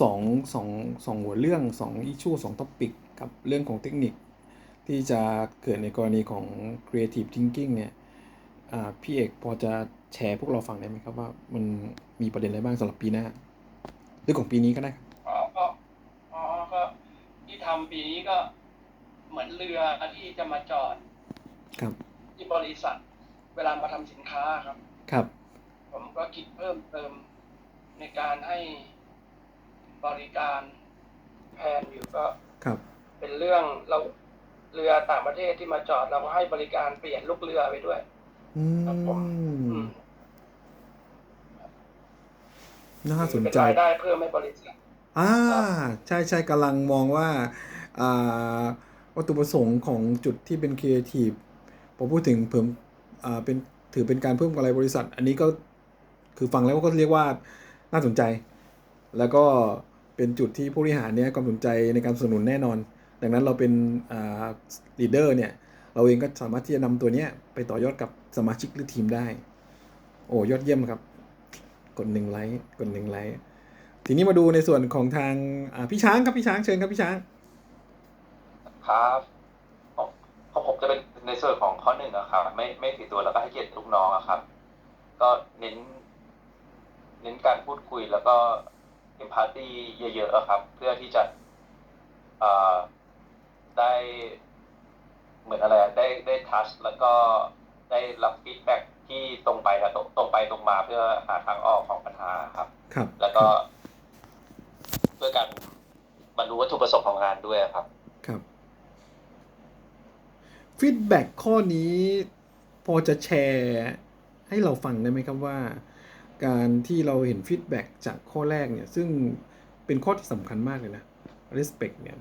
สองสองสองหัวเรื่องสองอิชชูสองท็อปิกกับเรื่องของเทคนิค ที่จะเกิดในกรณีของ creative thinking เนี่ยอ่าพี่เอกพอจะแชร์พวกเราฟังได้ไหมครับว่ามันมีประเด็นอะไรบ้างสำหรับปีหน้าหรือของปีนี้ก็ได้ครับอ๋อก็อ๋อก็ที่ทำปีนี้ก็เหมือนเรือที่จะมาจอด ครับ ที่บริษัท เวลามาทำสินค้าครับ ครับ ผมก็คิดเพิ่มเติมในการให้ บริการแพนอยู่ก็ครับ เป็นเรื่องเราเรือต่างประเทศที่มาจอดเราก็ให้บริการเปลี่ยนลูกเรือไปด้วยอืครับผมอืมมน่าสนเป็นใจรายได้เพิ่มให้บริษัทอ่า ใช่ใช่กำลังมองว่าอ่าวัตถุประสงค์ของจุดที่เป็นครีเอทีฟพอพูดถึงเพิ่มอ่าเป็นถือเป็นการเพิ่มกำไรบริษัท อันนี้ก็คือฟังแล้วก็เรียกว่าน่าสนใจ แล้วก็ เป็นจุดที่ผู้บริหารเนี่ยความสนใจในการสนับสนุนแน่นอน ดังนั้นเราเป็นอ่าลีดเดอร์เนี่ยเราเองก็สามารถที่จะนำตัวเนี้ยไปต่อยอดกับสมาชิกหรือทีมได้ โอ้ยอดเยี่ยมครับ กดหนึ่งไลค์กดหนึ่งไลค์ทีนี้มาดูในส่วนของทางพี่ช้างครับพี่ช้างเชิญครับพี่ช้าง ครับของผมจะเป็นในส่วนของข้อหนึ่งอะครับไม่ไม่ถือตัวแล้วก็ให้เกียรติลูกน้องอะครับ ก็เน้น เน้นการพูดคุยแล้วก็ มพัตตีเยอะๆอะครับ เพื่อที่จะเอ่อได้เหมือนอะไรอะได้ได้ทัชแล้วก็ได้รับฟีดแบ็กที่ตรงไปและตรงตรงไปตรงมาเพื่อหาทางออกของปัญหาครับ ครับ แล้วก็เพื่อการบรรลุวัตถุประสงค์ของงานด้วยครับ ครับฟีดแบ็กข้อนี้พอจะแชร์ให้เราฟังได้ไหมครับว่า การที่เราเห็นฟีดแบ็กจากข้อแรกเนี่ย ซึ่งเป็นข้อที่สำคัญมากเลยนะ respect เนี่ย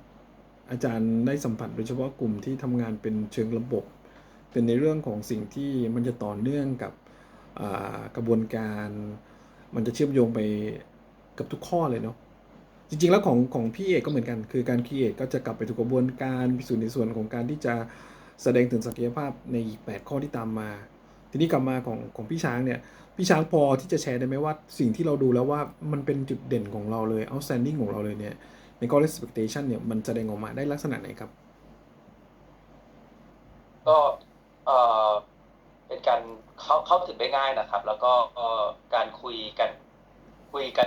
อาจารย์ได้สัมผัสโดยเฉพาะกลุ่มที่ทำงานเป็นเชิงระบบ เป็นในเรื่องของสิ่งที่มันจะต่อเนื่องกับกระบวนการ มันจะเชื่อมโยงไปกับทุกข้อเลยเนาะจริงๆ แล้วของของพี่เอกก็เหมือนกัน คือการครีเอทก็จะกลับไปถูกกระบวนการพิสูจน์ในส่วนของการที่จะแสดงถึงศักยภาพในอีก 8 ข้อที่ตามมา ทีนี้กลับมาของของพี่ช้างเนี่ย พี่ช้างพอที่จะแชร์ได้ไหมว่าสิ่งที่เราดูแล้วว่ามันเป็นจุดเด่นของเราเลย outstanding ของเราเลยเนี่ย ใน goal expectation เนี่ยมันแสดงออกมาได้ลักษณะไหนครับ ก็เอ่อเป็นการเข้าเข้าถึงได้ง่ายนะครับ แล้วก็เอ่อการคุยกันคุยกัน